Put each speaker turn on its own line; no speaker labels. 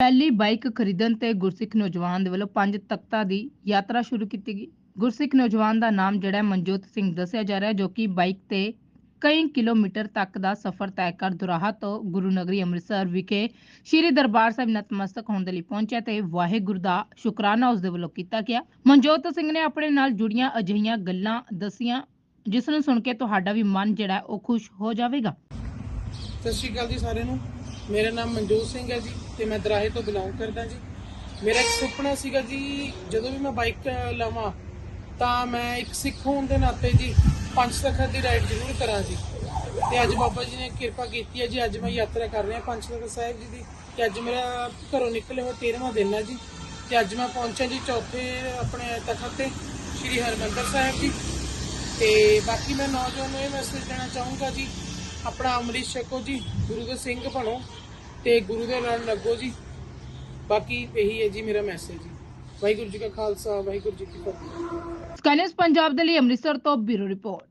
ਪਹਿਲੀ ਬਾਈਕ ਖਰੀਦਣ ਤੇ ਗੁਰਸਿੱਖ ਨੌਜਵਾਨ ਦੇ ਵੱਲੋਂ ਪੰਜ ਤਖਤਾਂ ਦੀ ਯਾਤਰਾ ਸ਼ੁਰੂ ਕੀਤੀ ਗਈ। ਗੁਰਸਿੱਖ ਨੌਜਵਾਨ ਦਾ ਨਾਮ ਜਿਹੜਾ ਹੈ ਮਨਜੋਤ ਸਿੰਘ ਦੱਸਿਆ ਜਾ ਰਿਹਾ ਹੈ, ਜੋ ਕਿ ਬਾਈਕ ਤੇ ਕਈ ਕਿਲੋਮੀਟਰ ਤੱਕ ਦਾ ਸਫ਼ਰ ਤੈਅ ਕਰ ਦੁਰਾਹਾ ਤੋਂ ਗੁਰੂ ਨਗਰੀ ਅੰਮ੍ਰਿਤਸਰ ਵਿਖੇ ਸ੍ਰੀ ਦਰਬਾਰ ਸਾਹਿਬ ਨਤਮਸਤਕ ਹੋਣ ਦੇ ਲਈ ਪਹੁੰਚਿਆ ਤੇ ਵਾਹਿਗੁਰੂ ਦਾ ਸ਼ੁਕਰਾਨਾ ਉਸ ਦੇ ਵੱਲੋਂ ਕੀਤਾ ਗਿਆ। ਮਨਜੋਤ ਸਿੰਘ ਨੇ ਆਪਣੇ ਨਾਲ ਜੁੜੀਆਂ ਅਜਿਹੀਆਂ ਗੱਲਾਂ ਦੱਸੀਆਂ, ਜਿਸ ਨੂੰ ਸੁਣ ਕੇ ਤੁਹਾਡਾ ਵੀ ਮਨ ਜਿਹੜਾ ਉਹ ਖੁਸ਼ ਹੋ ਜਾਵੇਗਾ।
ਸਤਿ ਸ਼੍ਰੀ ਅਕਾਲ ਜੀ ਸਾਰਿਆਂ ਨੂੰ। ਮੇਰਾ ਨਾਮ ਮਨਜੋਤ ਸਿੰਘ ਹੈ ਜੀ ਤੇ ਮੈਂ ਦਰਾਹੇ ਤੋਂ ਬਿਲੋਂਗ ਕਰਦਾ ਜੀ। ਮੇਰਾ ਇੱਕ ਸੁਪਨਾ ਸੀਗਾ ਜੀ, ਜਦੋਂ ਵੀ ਮੈਂ ਬਾਈਕ ਲਵਾਂ, ਤਾਂ ਮੈਂ ਇੱਕ ਸਿੱਖ ਹੋਣ ਦੇ ਨਾਤੇ ਜੀ ਪੰਜ ਤਖਤ ਦੀ ਰਾਈਡ ਜ਼ਰੂਰ ਕਰਾਂ ਜੀ। ਤੇ ਅੱਜ ਬਾਬਾ ਜੀ ਨੇ ਕਿਰਪਾ ਕੀਤੀ ਹੈ ਜੀ, ਅੱਜ ਮੈਂ ਯਾਤਰਾ ਕਰ ਰਿਹਾ ਪੰਜ ਤਖਤ ਸਾਹਿਬ ਜੀ ਦੀ। ਤੇ ਅੱਜ ਮੇਰਾ ਘਰੋਂ ਨਿਕਲੇ ਹੋਏ 13ਵਾਂ ਦਿਨ ਹੈ ਜੀ। ਤੇ ਅੱਜ ਮੈਂ ਪਹੁੰਚਿਆ ਜੀ ਚੌਥੇ ਆਪਣੇ ਤਖਤ ਤੇ, ਸ੍ਰੀ ਹਰਿਮੰਦਰ ਸਾਹਿਬ ਜੀ। ਤੇ ਬਾਕੀ ਮੈਂ ਨੌਜਵਾਨ ਨੂੰ ਇਹ ਮੈਸੇਜ ਦੇਣਾ ਚਾਹੂੰਗਾ ਜੀ ਆਪਣਾ ਅੰਮ੍ਰਿਤ ਛਕੋ ਜੀ, ਗੁਰੂ ਦੇ ਸਿੰਘ ਬਣੋ ਤੇ ਗੁਰੂ ਦੇ ਨਾਲ ਲੱਗੋ ਜੀ। ਬਾਕੀ ਇਹੀ ਹੈ ਜੀ ਮੇਰਾ ਮੈਸੇਜ ਜੀ ਵਾਹਿਗੁਰੂ ਜੀ ਕਾ ਖਾਲਸਾ, ਵਾਹਿਗੁਰੂ ਜੀ ਕੀ ਫਤਿਹ।
ਸਕਾਈਨਸ ਪੰਜਾਬ ਦੇ ਲਈ ਅੰਮ੍ਰਿਤਸਰ ਤੋਂ ਬਿਊਰੋ ਰਿਪੋਰਟ।